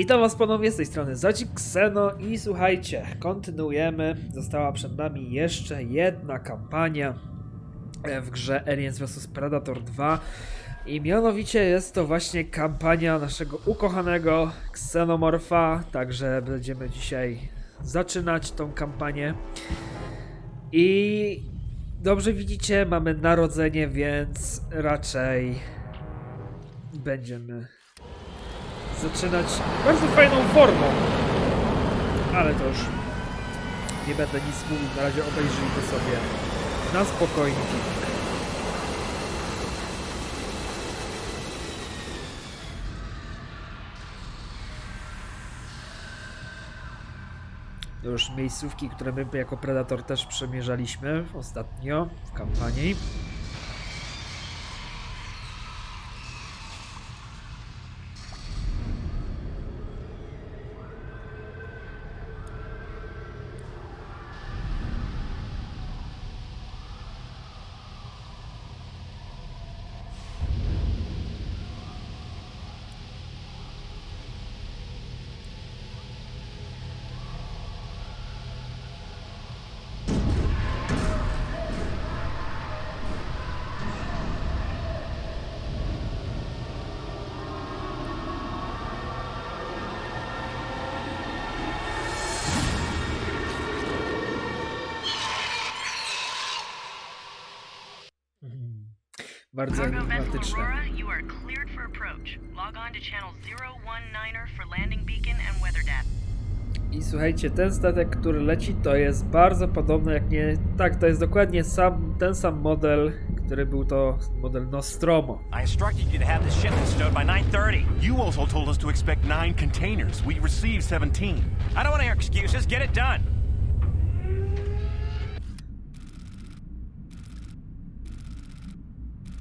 Witam was ponownie z tej strony Zadzik Xeno i słuchajcie, kontynuujemy. Została przed nami jeszcze jedna kampania e, w grze Aliens vs Predator 2 i mianowicie jest to właśnie kampania naszego ukochanego Xenomorfa, także będziemy dzisiaj zaczynać tą kampanię. I dobrze widzicie, mamy narodzenie, więc raczej będziemy zaczynać bardzo fajną formą. Ale to już nie będę nic mówił, na razie obejrzyjmy sobie na spokojnie. To już miejscówki, które my jako Predator też przemierzaliśmy ostatnio w kampanii. Weather data. I słuchajcie, ten statek, który leci, to jest bardzo podobny, jak nie. Tak, to jest dokładnie sam, ten sam model, który był to model Nostromo. I instructed you to have this shipment stowed by 9:30. You also told us to expect nine containers. We received 17. I don't want to hear excuses. Get it done.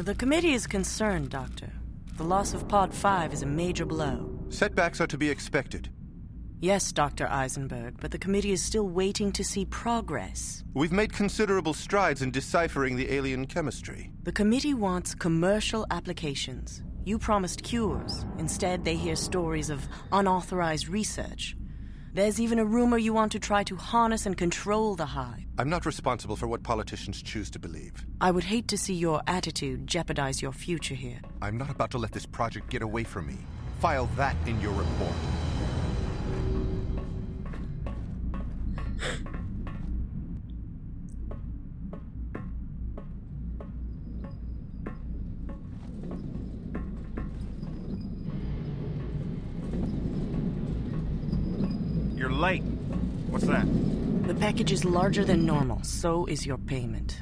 The committee is concerned, Doctor. The loss of Pod 5 is a major blow. Setbacks are to be expected. Yes, Dr. Eisenberg, but the committee is still waiting to see progress. We've made considerable strides in deciphering the alien chemistry. The committee wants commercial applications. You promised cures. Instead, they hear stories of unauthorized research. There's even a rumor you want to try to harness and control the hive. I'm not responsible for what politicians choose to believe. I would hate to see your attitude jeopardize your future here. I'm not about to let this project get away from me. File that in your report. late. What's that? The package is larger than normal, so is your payment.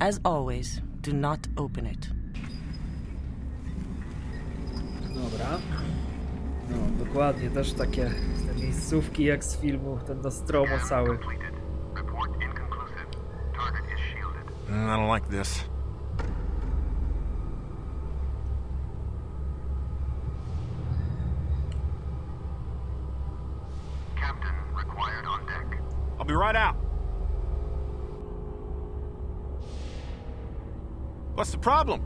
As always, do not open it. Dobra. No, dokładnie, też takie te miejscówki jak z filmu, ten Nostromo cały. I don't like this. Be right out. What's the problem?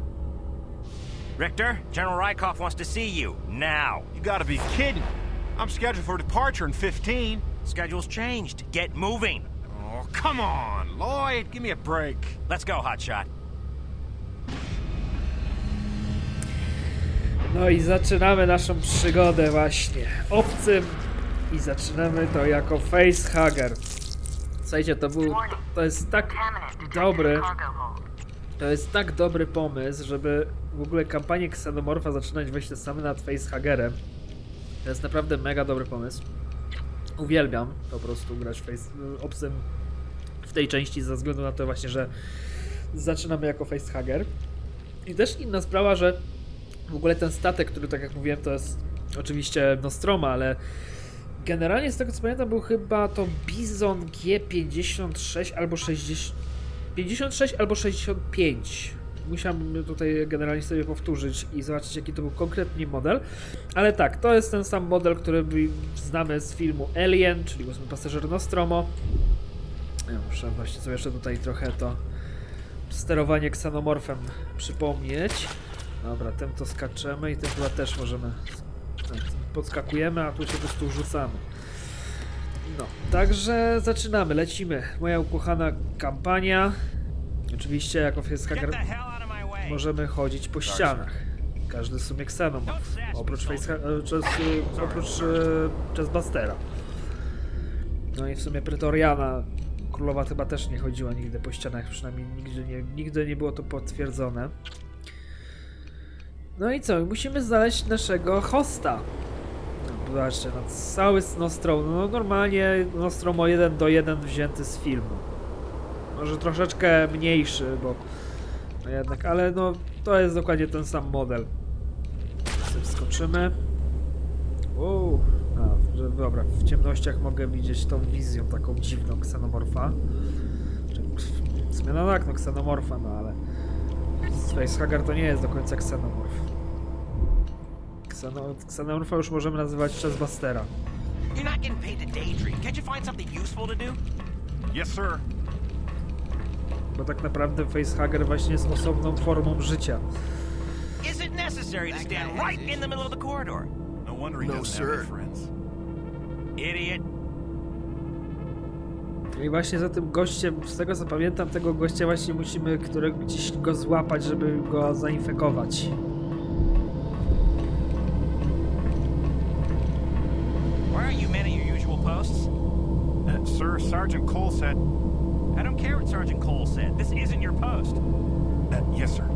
Richter, General Rykoff wants to see you now. You gotta be kidding. I'm scheduled for departure in 15. Schedule's changed. Get moving. Oh, come on, Lloyd. Give me a break. Let's go, Hotshot. No i zaczynamy naszą przygodę właśnie obcym i zaczynamy to jako facehugger. Słuchajcie, to był, to jest tak dobry, to jest tak dobry pomysł, żeby w ogóle kampanię Xenomorfa zaczynać właśnie same nad facehuggerem. To jest naprawdę mega dobry pomysł. Uwielbiam po prostu grać face, obcym w tej części ze względu na to właśnie, że zaczynamy jako facehugger. I też inna sprawa, że w ogóle ten statek, który tak jak mówiłem, to jest oczywiście Nostroma, ale generalnie z tego co pamiętam był chyba to Bizon G56 albo 60... 56 albo 65. Musiałem tutaj generalnie sobie powtórzyć i zobaczyć jaki to był konkretnie model. Ale tak, to jest ten sam model, który znamy z filmu Alien, czyli ósmy pasażer Nostromo. Ja muszę właśnie sobie jeszcze tutaj trochę to sterowanie ksenomorfem przypomnieć. Dobra, tym to skaczemy i tym chyba też możemy podskakujemy, a tu się po prostu rzucamy. No, także zaczynamy, lecimy. Moja ukochana kampania. Oczywiście jako way! możemy chodzić po ścianach. Każdy w sumie ksenomorf. Oprócz, face, e, przez, e, oprócz e, Chessbustera. No i w sumie Pretoriana królowa chyba też nie chodziła nigdy po ścianach, przynajmniej nigdy nie, nigdy nie było to potwierdzone. No i co? Musimy znaleźć naszego hosta. Zobaczcie, no cały Nostrom, no normalnie Nostromo 1 do 1 wzięty z filmu. Może troszeczkę mniejszy, bo no jednak, ale no to jest dokładnie ten sam model. Sobie wskoczymy. Uuu, a, że, dobra, w ciemnościach mogę widzieć tą wizją taką dziwną ksenomorfa. Sumie no tak, no ksenomorfa, no ale Facehugger to nie jest do końca ksenomorf. Kseno, ksenomorfa już możemy nazywać Chessbustera. You're not getting paid to daydream. Can't you find something useful to do? Yes, sir. Bo tak naprawdę Facehugger właśnie jest osobną formą życia. Is it necessary to stand right in the middle of the corridor? No wonder he No, doesn't have any sir. friends. Idiot. I właśnie za tym gościem, z tego co pamiętam, tego gościa właśnie musimy którego gdzieś go złapać, żeby go zainfekować. Sir, Sergeant Cole said. I don't care what Sergeant Cole said. This isn't your post. Uh, yes, sir.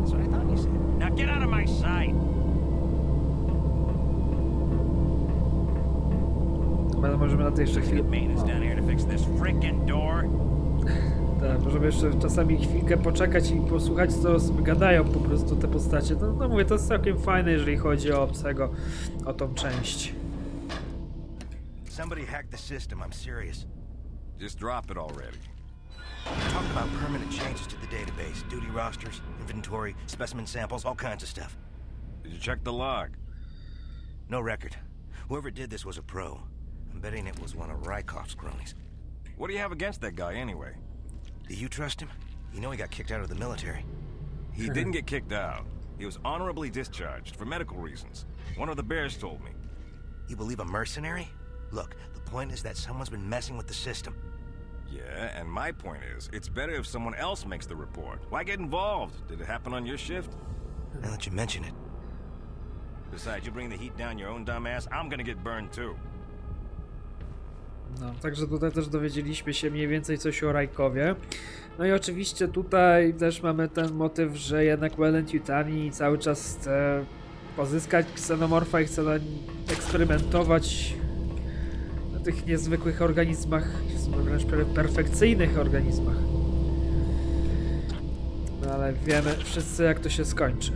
That's what I thought you said. Now get out of my sight. Chyba możemy na to jeszcze chwilę... Get maintenance down here to fix this frickin' door. Tak, możemy jeszcze czasami chwilkę poczekać i posłuchać, co gadają po prostu te postacie. No, no mówię, to jest całkiem fajne, jeżeli chodzi o obcego, o tą część. Somebody hacked the system, I'm serious. Just drop it already. We're talking about permanent changes to the database, duty rosters, inventory, specimen samples, all kinds of stuff. Did you check the log? No record. Whoever did this was a pro. I'm betting it was one of Rykov's cronies. What do you have against that guy anyway? Do you trust him? You know he got kicked out of the military. He didn't get kicked out. He was honorably discharged for medical reasons. One of the bears told me. You believe a mercenary? Look, the point is that someone's been messing with the system. Yeah, and my point is, it's better if someone else makes the report. Why get involved? Did it happen on your shift? Now that you mention it, Besides, you bring the heat down your own dumb ass, I'm gonna get burned too. No, także tutaj też dowiedzieliśmy się mniej więcej coś o Rajkowie. No i oczywiście tutaj też mamy ten motyw, że jednak Wellent Yutani cały czas chce pozyskać ksenomorfa i chce eksperymentować tych niezwykłych organizmach, wręcz per- perfekcyjnych organizmach. No ale wiemy wszyscy jak to się skończy.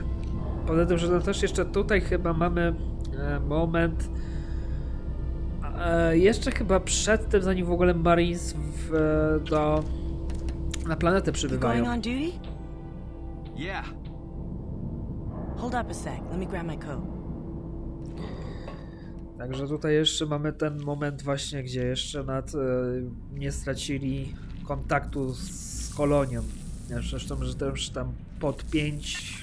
Poza tym, że no też jeszcze tutaj chyba mamy e, moment E, jeszcze chyba przed tym, zanim w ogóle Marines w, e, do, na planetę przybywają. Yeah. Hold up a sec. Let me grab my coat. Także tutaj jeszcze mamy ten moment właśnie, gdzie jeszcze nad, e, nie stracili kontaktu z kolonią. Zresztą, że też tam pod 5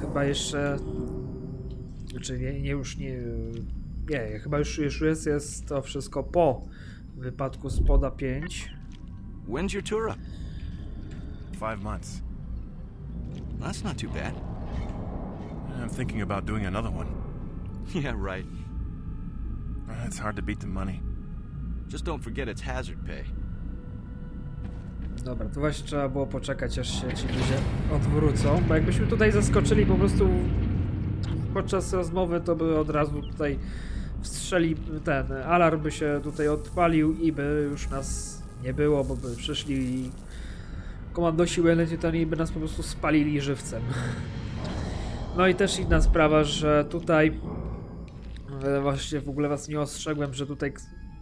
chyba jeszcze znaczy nie, nie już nie nie, chyba już, już jest, jest to wszystko po wypadku z poda 5. When's your tour up? Five months. That's not too bad. I'm thinking about doing another one. Yeah, right. It's hard to beat the money. Just don't forget it's hazard pay. Dobra, to właśnie trzeba było poczekać, aż się ci ludzie odwrócą, bo jakbyśmy tutaj zaskoczyli po prostu podczas rozmowy, to by od razu tutaj wstrzeli ten alarm by się tutaj odpalił i by już nas nie było, bo by przyszli komandosi Wellingtoni i by nas po prostu spalili żywcem. No i też inna sprawa, że tutaj właśnie w ogóle was nie ostrzegłem, że tutaj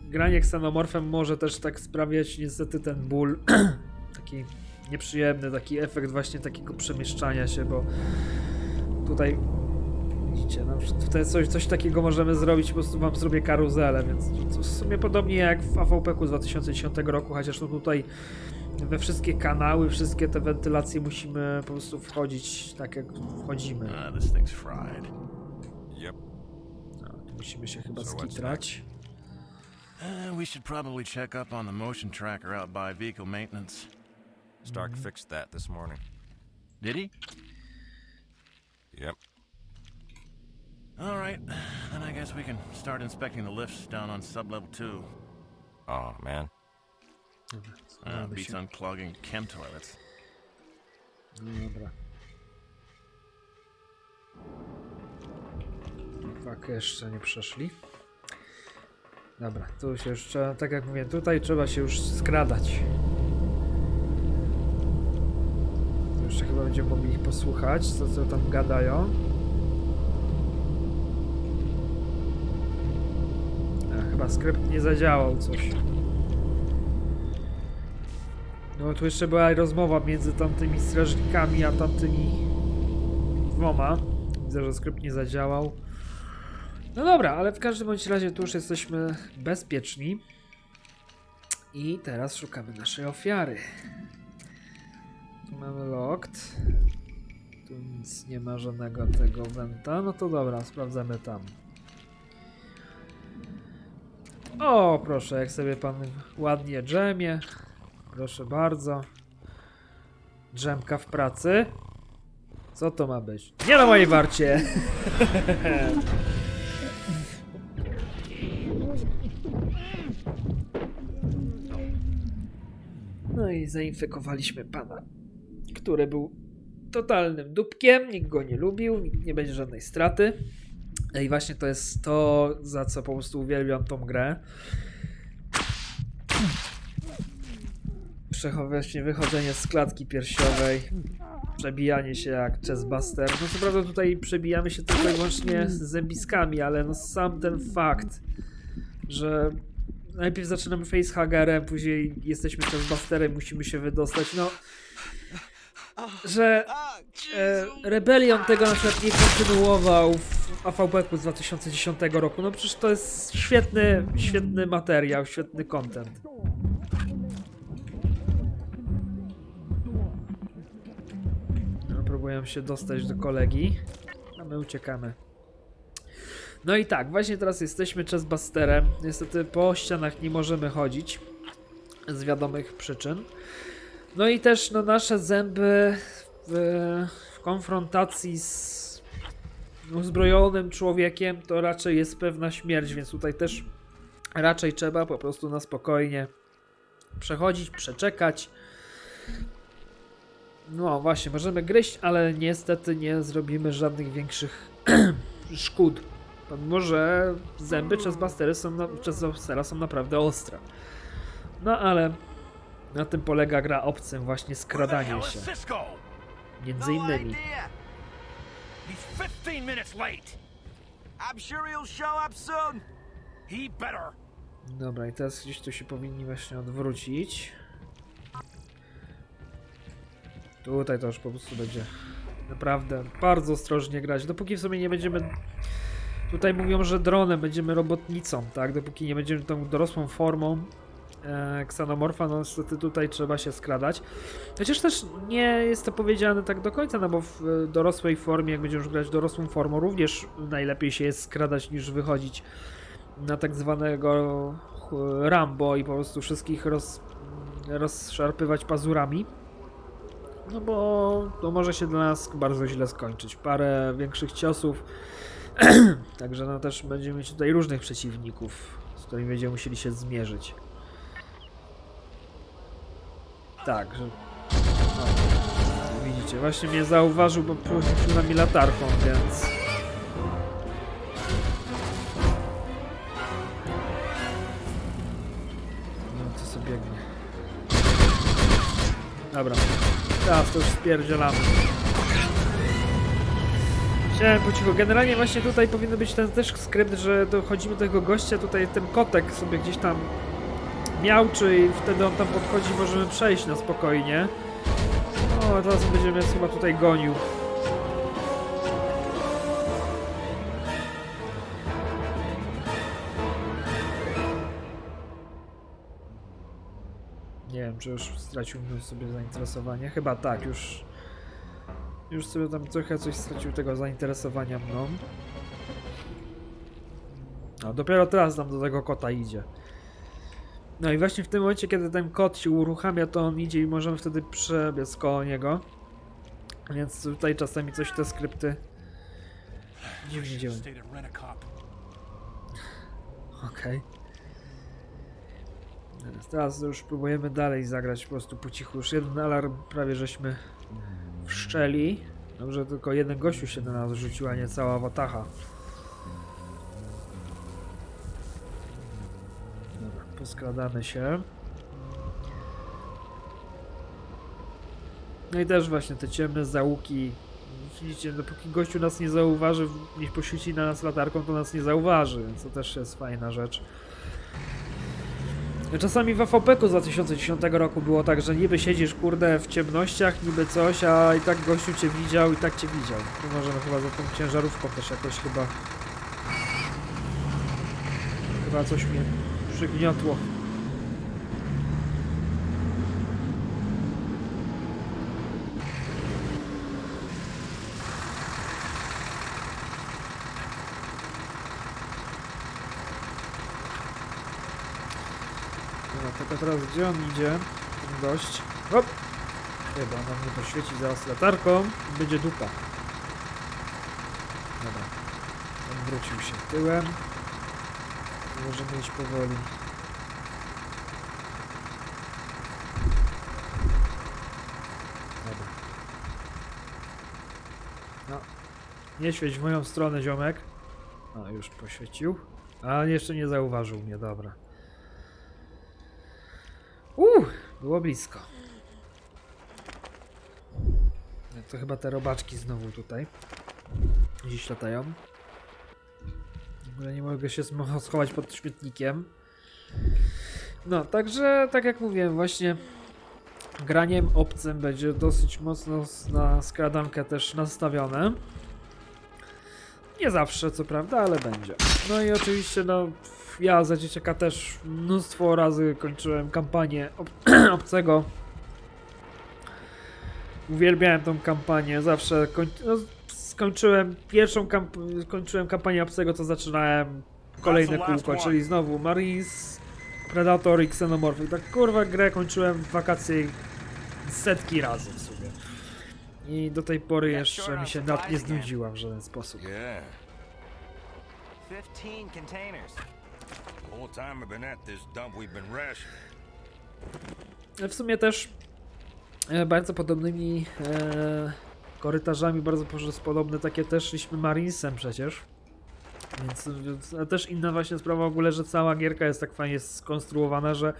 granie ksenomorfem może też tak sprawiać niestety ten ból taki nieprzyjemny, taki efekt właśnie takiego przemieszczania się, bo tutaj widzicie, no, coś, coś takiego możemy zrobić, po prostu wam zrobię karuzelę, więc w sumie podobnie jak w AVP-ku z 2010 roku, chociaż no tutaj we wszystkie kanały, wszystkie te wentylacje musimy po prostu wchodzić tak jak wchodzimy. Ah, this thing's fried. Yep. No, tu musimy się chyba So what's skitrać. Uh, we should probably check up on the motion tracker out by vehicle maintenance. Stark fixed that this morning. Did he? Yep. All right, then I guess we can start inspecting the lifts down on sublevel two. Oh, man. Uh, beats unclogging chem toilets. No dobra. Tak, jeszcze nie przeszli. Dobra, tu się już trzeba, tak jak mówię, tutaj trzeba się już skradać. Tu Jeszcze chyba będziemy mogli ich posłuchać, co, co tam gadają. A, chyba skrypt nie zadziałał coś. No tu jeszcze była rozmowa między tamtymi strażnikami, a tamtymi dwoma. Widzę, że skrypt nie zadziałał. No dobra, ale w każdym bądź razie tu już jesteśmy bezpieczni. I teraz szukamy naszej ofiary. Tu mamy locked. Tu nic nie ma żadnego tego wenta. No to dobra, sprawdzamy tam. O, proszę, jak sobie pan ładnie drzemie. Proszę bardzo. Drzemka w pracy. Co to ma być? Nie na mojej warcie! No i zainfekowaliśmy pana, który był totalnym dupkiem, nikt go nie lubił, nikt nie będzie żadnej straty. No I właśnie to jest to, za co po prostu uwielbiam tą grę. Przechowanie, wychodzenie z klatki piersiowej, przebijanie się jak chestbuster. No co prawda tutaj przebijamy się tylko i wyłącznie z zębiskami, ale no sam ten fakt, że najpierw zaczynamy facehagerem, później jesteśmy chestbusterem, musimy się wydostać, no że e, tego na przykład nie kontynuował w AVP-ku z 2010 roku, no przecież to jest świetny, świetny materiał, świetny content. No, próbuję się dostać do kolegi, a my uciekamy. No i tak, właśnie teraz jesteśmy chestbusterem. Niestety po ścianach nie możemy chodzić z wiadomych przyczyn. No i też no, nasze zęby w, w konfrontacji z uzbrojonym człowiekiem to raczej jest pewna śmierć, więc tutaj też raczej trzeba po prostu na spokojnie przechodzić, przeczekać. No właśnie, możemy gryźć, ale niestety nie zrobimy żadnych większych szkód. Pomimo, że zęby Chessbustery są, na, Chessbustera są naprawdę ostre. No ale na tym polega gra obcym, właśnie skradanie się. Między innymi. He's 15 minutes late. I'm sure he'll show up soon. He better. Dobra, i teraz gdzieś tu się powinni właśnie odwrócić. Tutaj to już po prostu będzie naprawdę bardzo ostrożnie grać. Dopóki w sumie nie będziemy. Tutaj mówią, że dronem będziemy robotnicą, tak? Dopóki nie będziemy tą dorosłą formą e, ksanomorfa, no niestety tutaj trzeba się skradać. Chociaż też nie jest to powiedziane tak do końca, no bo w e, dorosłej formie, jak będziemy już grać dorosłą formą, również najlepiej się jest skradać niż wychodzić na tak zwanego ch- Rambo i po prostu wszystkich roz, rozszarpywać pazurami. No bo to może się dla nas bardzo źle skończyć. Parę większych ciosów. Także no też będziemy mieć tutaj różnych przeciwników, z którymi będziemy musieli się zmierzyć. Tak, że... No, widzicie, właśnie mnie zauważył, bo porzucił na mi latarką, więc... No to sobie biegnie. Dobra, teraz to już spierdzielamy. Chciałem po cichu. Generalnie właśnie tutaj powinno być ten też skrypt, że dochodzimy do tego gościa, tutaj ten kotek sobie gdzieś tam miałczy i wtedy on tam podchodzi możemy przejść na spokojnie. O, teraz będziemy chyba tutaj gonił. Nie wiem, czy już stracił sobie zainteresowanie. Chyba tak, już. Już sobie tam trochę coś stracił tego zainteresowania mną. No, dopiero teraz nam do tego kota idzie. No i właśnie w tym momencie, kiedy ten kot się uruchamia, to on idzie i możemy wtedy przebiec koło niego. Więc tutaj czasami coś te skrypty dziwnie działają. Okej. Teraz- Teraz już próbujemy dalej zagrać po prostu po cichu. Już jeden alarm prawie żeśmy wszczeli. Dobrze, tylko jeden gościu się na nas rzucił, a nie cała watacha. Dobra, poskradamy się. No i też właśnie te ciemne załuki. Widzicie, dopóki gościu nas nie zauważy, nie poświeci na nas latarką, to nas nie zauważy, to też jest fajna rzecz. Czasami w AVP-ku z 2010 roku było tak, że niby siedzisz kurde w ciemnościach, niby coś, a i tak gościu cię widział i tak cię widział. Tu możemy chyba za tą ciężarówką też jakoś chyba... Chyba coś mnie przygniotło. Tylko teraz gdzie on idzie? Ten gość. Hop! Chyba nam nie poświeci zaraz latarką. i Będzie dupa. Dobra. On wrócił się tyłem. Możemy iść powoli. Dobra. No. Nie świeć w moją stronę, ziomek. A, już poświecił. A, jeszcze nie zauważył mnie, dobra. Uuu, było blisko. No To chyba te robaczki znowu tutaj. Gdzieś latają. W ogóle nie mogę się schować pod śmietnikiem. No, także tak jak mówiłem, właśnie graniem obcym będzie dosyć mocno na skradankę też nastawione. Nie zawsze, co prawda, ale będzie. No i oczywiście, no, ja za dzieciaka też mnóstwo razy kończyłem kampanię ob obcego. Uwielbiałem tą kampanię, zawsze koń no, skończyłem pierwszą kamp kończyłem kampanię obcego, to zaczynałem kolejne kółko, czyli znowu Marines, Predator i Xenomorph. I tak kurwa grę kończyłem w wakacje setki razy. I do tej pory jeszcze mi się nad nie znudziła w żaden sposób. Yeah. 15 containers. Whole time I've been at this dump, we've been rationing. W sumie też e, bardzo podobnymi e, korytarzami, bardzo po- podobne takie też szliśmy Marinesem przecież. Więc, więc a też inna właśnie sprawa w ogóle, że cała gierka jest tak fajnie skonstruowana, że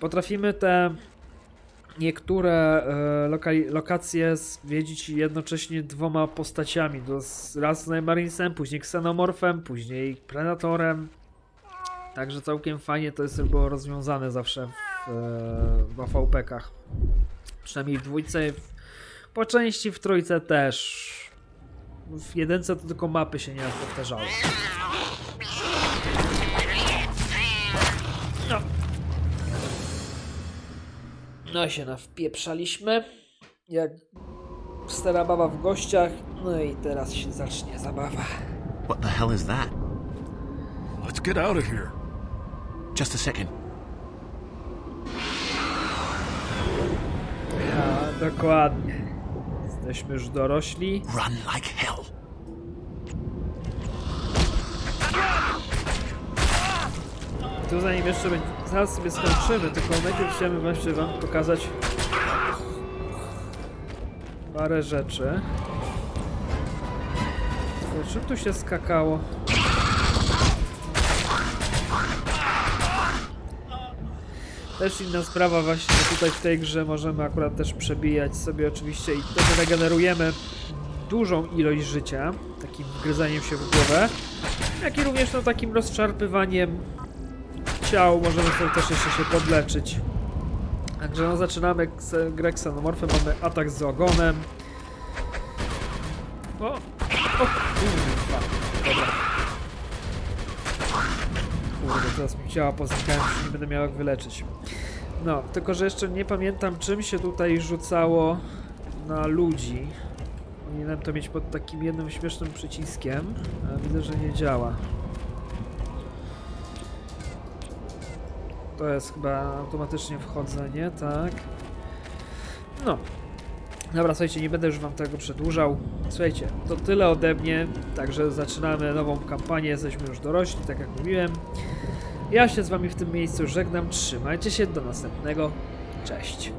potrafimy te niektóre e, lokacje zwiedzić jednocześnie dwoma postaciami. To raz z Marinesem, później Xenomorfem, później Predatorem. Także całkiem fajnie to jest było rozwiązane zawsze w, e, w AVP-kach. Przynajmniej w dwójce, w, po części w trójce też. W jedynce to tylko mapy się nieraz powtarzały. No się nawpieprzaliśmy. Jak stara baba w gościach. No i teraz się zacznie zabawa. What the hell is that? Let's get out of here. Just a second. Ja, dokładnie. Jesteśmy już dorośli. Run like hell. Tu zanim jeszcze będzie, zaraz sobie skończymy, tylko najpierw chciałem właśnie wam pokazać parę rzeczy. Tylko czym tu się skakało? Też inna sprawa właśnie, że tutaj w tej grze możemy akurat też przebijać sobie oczywiście i wtedy regenerujemy dużą ilość życia, takim wgryzaniem się w głowę, jak i również no, takim rozszarpywaniem ciał, możemy sobie też jeszcze się podleczyć. Także no zaczynamy grę Xenomorfem, mamy atak z ogonem. O! O! Kurwa! Dobra. Kurde, teraz mi ciała już nie będę miał jak wyleczyć. No, tylko że jeszcze nie pamiętam czym się tutaj rzucało na ludzi. Powinienem to mieć pod takim jednym śmiesznym przyciskiem, widzę, że nie działa. To jest chyba automatycznie wchodzenie, tak? No. Dobra, słuchajcie, nie będę już wam tego przedłużał. Słuchajcie, to tyle ode mnie, także zaczynamy nową kampanię, jesteśmy już dorośli, tak jak mówiłem. Ja się z wami w tym miejscu żegnam, trzymajcie się, do następnego, cześć.